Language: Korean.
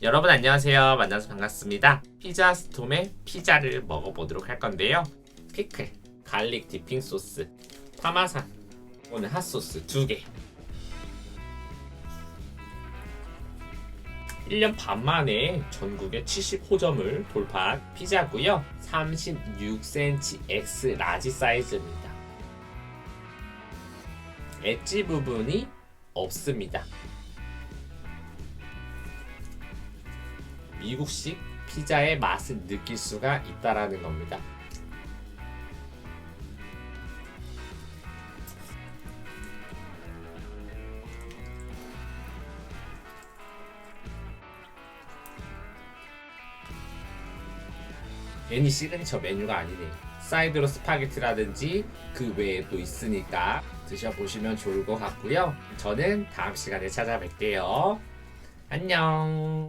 여러분 안녕하세요. 만나서 반갑습니다. 피자 스톰의 피자를 먹어보도록 할 건데요. 피클, 갈릭 디핑 소스, 파마산, 오늘 핫소스 두 개. 1년 반 만에 전국의 70호점을 돌파한 피자고요. 36cm X 라지 사이즈입니다. 엣지 부분이 없습니다. 미국식 피자의 맛을 느낄 수가 있다라는 겁니다. 괜히 시그니처 메뉴가 아니네. 사이드로 스파게티라든지 그 외에 또 있으니까 드셔보시면 좋을 것 같고요. 저는 다음 시간에 찾아뵐게요. 안녕.